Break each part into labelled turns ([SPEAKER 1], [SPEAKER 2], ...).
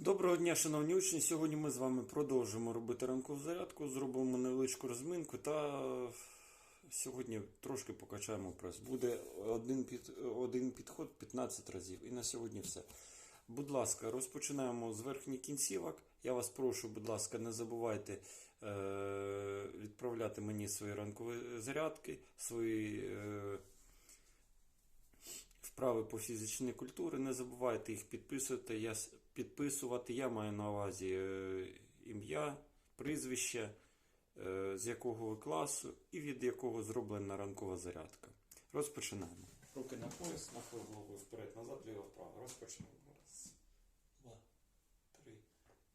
[SPEAKER 1] Доброго дня, шановні учні. Сьогодні ми з вами продовжимо робити ранкову зарядку, зробимо невеличку розминку та сьогодні трошки покачаємо прес. Буде один, під, один підход 15 разів. І на сьогодні все. Будь ласка, розпочинаємо з верхніх кінцівок. Я вас прошу, будь ласка, не забувайте е, відправляти мені свої ранкові зарядки, свої. Е, Вправи по фізичній культурі, не забувайте їх підписувати. Я, підписувати. Я маю на увазі е, ім'я, прізвище, е, з якого ви класу і від якого зроблена ранкова зарядка. Розпочинаємо. Руки на пояс, нахил головою вперед, назад, ліво, вправо. Розпочинаємо. Раз, два, три,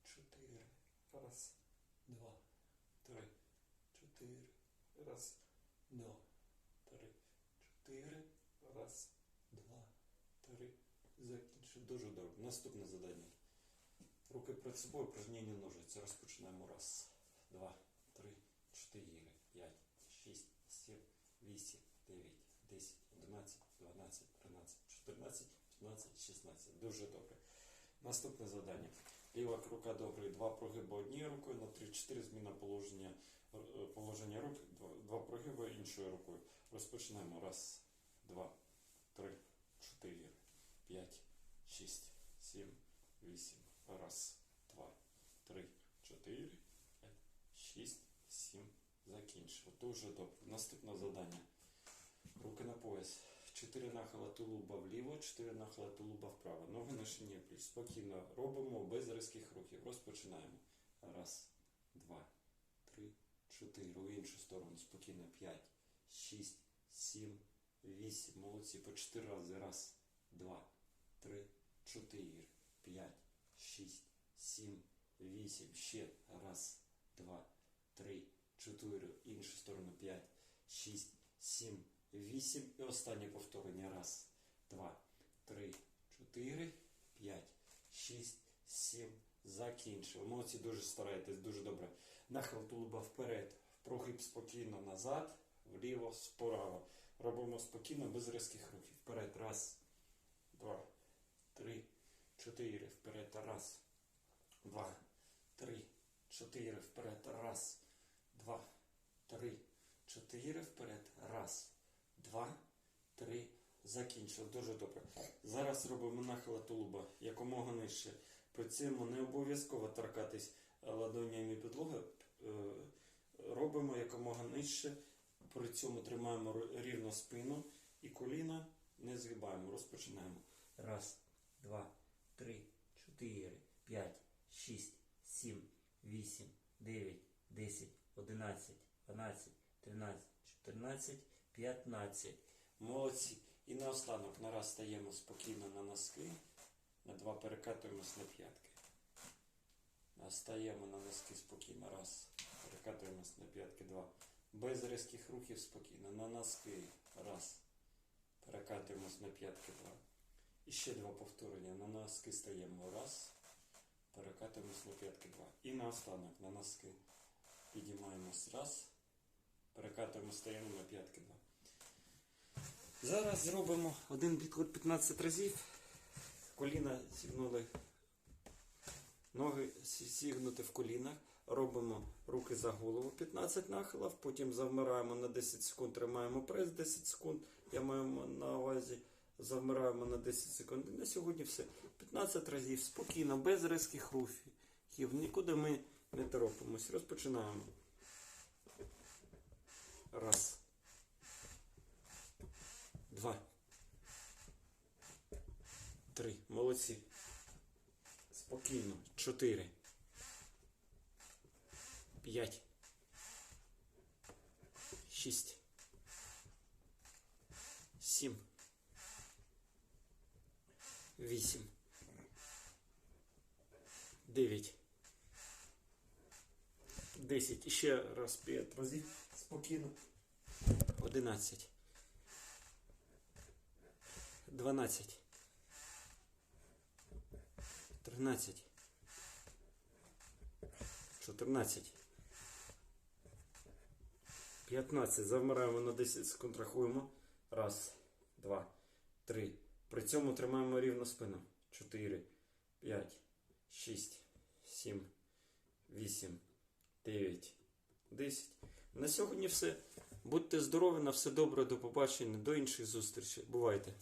[SPEAKER 1] чотири. Раз, два, три, чотири. Раз, два, три, чотири. Раз, два, три. Закінчив. Дуже добре. Наступне завдання. Руки перед собою, упражнення ножиці. Розпочинаємо. Раз, два, три, чотири, п'ять, шість, сім, вісім, дев'ять, десять, одинадцять, дванадцять, тринадцять, чотирнадцять, п'ятнадцять, шістнадцять. Дуже добре. Наступне завдання. Ліва рука добре. Два прогиби однією рукою на 3-4 зміна положення, е, положення рук. Два, прогиби іншою рукою. Розпочинаємо. Раз, два, три, чотири, п'ять, шість, сім, вісім. Раз, два, три, чотири, п'ять, шість, сім. Закінчив. Дуже добре. Наступне завдання. Руки на пояс. Чотири нахила тулуба вліво, чотири нахила тулуба вправо. Ноги на шині плюс. Спокійно робимо без різких рухів. Розпочинаємо. Раз, два, три, чотири. У іншу сторону. Спокійно. П'ять, шість, сім, вісім. Молодці. По чотири рази. Раз, два, три, чотири, п'ять, шість, сім, вісім. Ще. Раз, два, три, чотири. Іншу сторону. П'ять, шість, сім, вісім. І останнє повторення. Раз, два, три, чотири, п'ять, шість, сім. Закінчили. Молодці, дуже стараєтесь, дуже добре. Нахил тулуба вперед. Прогиб спокійно назад, вліво, справа. Робимо спокійно, без різких рухів. Вперед. Раз, два, три, чотири. Вперед. Раз, два, три, чотири. Вперед. Раз, два, три, чотири. Вперед. Раз, два, три. Закінчили. Дуже добре. Зараз робимо нахил тулуба якомога нижче. При цьому не обов'язково торкатись ладонями підлоги. Е, Робимо якомога нижче. При цьому тримаємо рівно спину і коліна не згибаємо. Розпочинаємо. Раз, два, три, чотири, п'ять, шість, сім, вісім, дев'ять, десять, одинадцять, дванадцять, тринадцять, чотирнадцять, п'ятнадцять. Молодці. І наостанок на раз стаємо спокійно на носки, на два перекатуємось на п'ятки. Стаємо на носки спокійно. Раз. Перекатуємось на п'ятки. Два. Без різких рухів спокійно. На носки. Раз. Перекатуємось на п'ятки. Два. І ще два повторення. На носки стаємо. Раз. Перекатуємось на п'ятки. Два. І наостанок на носки. Підіймаємось. Раз. Перекатуємо, стаємо на п'ятки. Два. Зараз зробимо один підход 15 разів. Коліна зігнули Ноги сі- зігнуті в колінах. Робимо руки за голову 15 нахилів, потім завмираємо на 10 секунд, тримаємо прес 10 секунд. Я маю на увазі, завмираємо на 10 секунд. І на сьогодні все. 15 разів спокійно, без різких рухів. Нікуди ми не торопимось. Розпочинаємо. Раз. Два. Три. Молодці. Спокійно. Чотири. П'ять. Шість. Сім. Вісім. Дев'ять. Десять. І ще раз п'ять разів. Спокійно. Одинадцять. Дванадцять. 13. 14. 15. Завмираємо на 10 секунд, рахуємо. Раз, два, три. При цьому тримаємо рівно спину. 4, 5, 6, 7, 8, 9, 10. На сьогодні все. Будьте здорові, на все добре, до побачення, до інших зустрічей. Бувайте!